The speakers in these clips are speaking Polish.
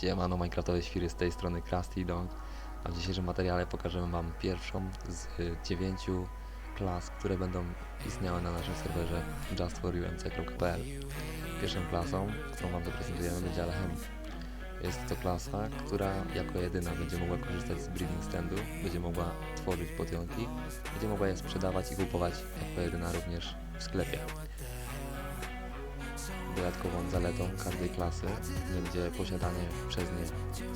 Siemano Minecraftowe świry z tej strony Krusty Dog, a w dzisiejszym materiale pokażemy Wam pierwszą z y, dziewięciu klas, które będą istniały na naszym serwerze justforumc.pl Pierwszą klasą, którą Wam zaprezentujemy będzie Alchemik. Jest to klasa, która jako jedyna będzie mogła korzystać z breeding standu, będzie mogła tworzyć potionki, będzie mogła je sprzedawać i kupować jako jedyna również w sklepie. Dodatkową zaletą każdej klasy będzie posiadanie przez nie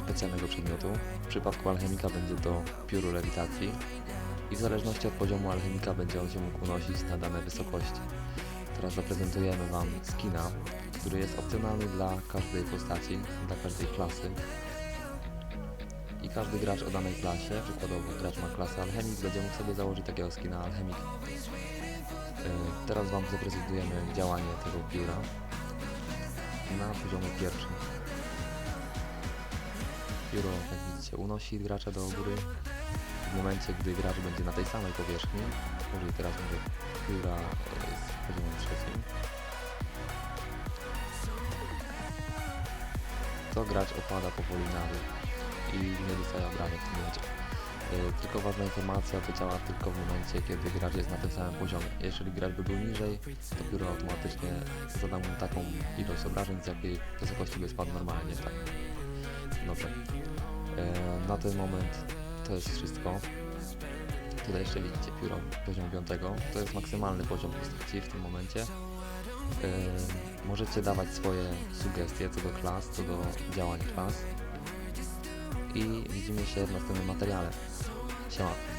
specjalnego przedmiotu. W przypadku alchemika będzie to pióro lewitacji i w zależności od poziomu alchemika będzie on się mógł unosić na dane wysokości. Teraz zaprezentujemy Wam skina, który jest opcjonalny dla każdej postaci, dla każdej klasy. I każdy gracz o danej klasie, przykładowo gracz ma klasę alchemik, będzie mógł sobie założyć takiego skina alchemik. Yy, Teraz Wam zaprezentujemy działanie tego pióra na poziomie pierwszym. Pióro, jak widzicie, unosi gracza do góry. W momencie, gdy gracz będzie na tej samej powierzchni, użyj teraz mówię pióra z poziomem trzecim, to gracz opada powoli na dół i nie dostaje obrażeń w tym momencie. E, Tylko ważna informacja, to działa tylko w momencie, kiedy gracz jest na tym samym poziomie. Jeżeli gracz by był niżej, to pióro automatycznie zada mu taką ilość obrażeń, z jakiej wysokości by spadł normalnie. Tak. Dobrze. E, na ten moment to jest wszystko. Tutaj jeszcze widzicie pióro poziom 5. To jest maksymalny poziom postaci w tym momencie. E, możecie dawać swoje sugestie co do klas, co do działań klas. I widzimy się w następnym materiale. Siema.